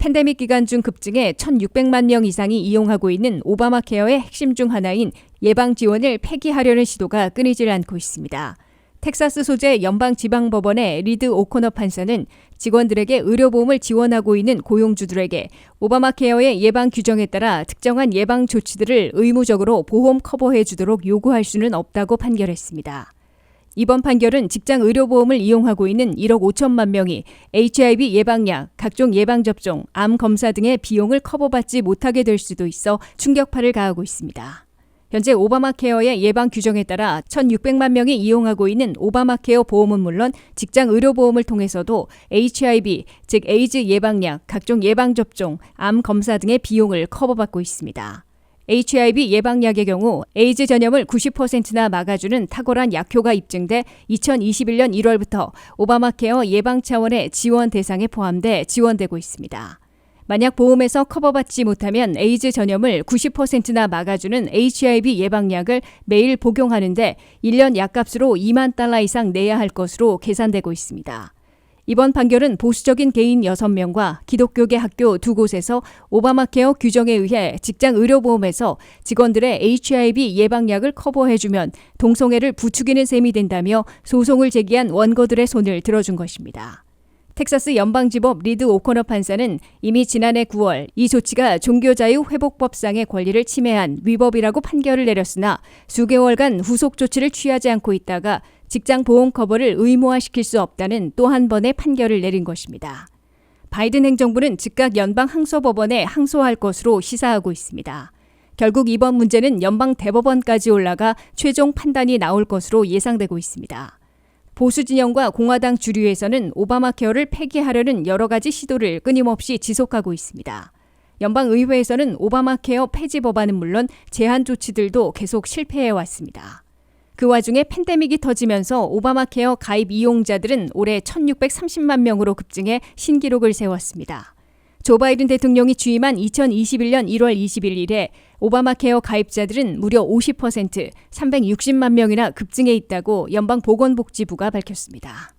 팬데믹 기간 중 급증해 1,600만 명 이상이 이용하고 있는 오바마 케어의 핵심 중 하나인 예방 지원을 폐기하려는 시도가 끊이질 않고 있습니다. 텍사스 소재 연방지방법원의 리드 오코너 판사는 직원들에게 의료보험을 지원하고 있는 고용주들에게 오바마 케어의 예방 규정에 따라 특정한 예방 조치들을 의무적으로 보험 커버해 주도록 요구할 수는 없다고 판결했습니다. 이번 판결은 직장 의료보험을 이용하고 있는 1억 5천만 명이 HIV 예방약, 각종 예방접종, 암 검사 등의 비용을 커버받지 못하게 될 수도 있어 충격파를 가하고 있습니다. 현재 오바마 케어의 예방 규정에 따라 1,600만 명이 이용하고 있는 오바마 케어 보험은 물론 직장 의료보험을 통해서도 HIV, 즉 에이즈 예방약, 각종 예방접종, 암 검사 등의 비용을 커버받고 있습니다. HIV 예방약의 경우 에이즈 전염을 90%나 막아주는 탁월한 약효가 입증돼 2021년 1월부터 오바마 케어 예방 차원의 지원 대상에 포함돼 지원되고 있습니다. 만약 보험에서 커버받지 못하면 에이즈 전염을 90%나 막아주는 HIV 예방약을 매일 복용하는데 1년 약값으로 2만 달러 이상 내야 할 것으로 계산되고 있습니다. 이번 판결은 보수적인 개인 6명과 기독교계 학교 두 곳에서 오바마 케어 규정에 의해 직장 의료보험에서 직원들의 HIV 예방약을 커버해주면 동성애를 부추기는 셈이 된다며 소송을 제기한 원고들의 손을 들어준 것입니다. 텍사스 연방지법 리드 오코너 판사는 이미 지난해 9월 이 조치가 종교자유 회복법상의 권리를 침해한 위법이라고 판결을 내렸으나 수개월간 후속 조치를 취하지 않고 있다가 직장 보험 커버를 의무화시킬 수 없다는 또 한 번의 판결을 내린 것입니다. 바이든 행정부는 즉각 연방 항소법원에 항소할 것으로 시사하고 있습니다. 결국 이번 문제는 연방 대법원까지 올라가 최종 판단이 나올 것으로 예상되고 있습니다. 보수 진영과 공화당 주류에서는 오바마 케어를 폐기하려는 여러 가지 시도를 끊임없이 지속하고 있습니다. 연방 의회에서는 오바마 케어 폐지 법안은 물론 제한 조치들도 계속 실패해 왔습니다. 그 와중에 팬데믹이 터지면서 오바마 케어 가입 이용자들은 올해 1,630만 명으로 급증해 신기록을 세웠습니다. 조 바이든 대통령이 취임한 2021년 1월 21일에 오바마 케어 가입자들은 무려 50% 360만 명이나 급증해 있다고 연방 보건복지부가 밝혔습니다.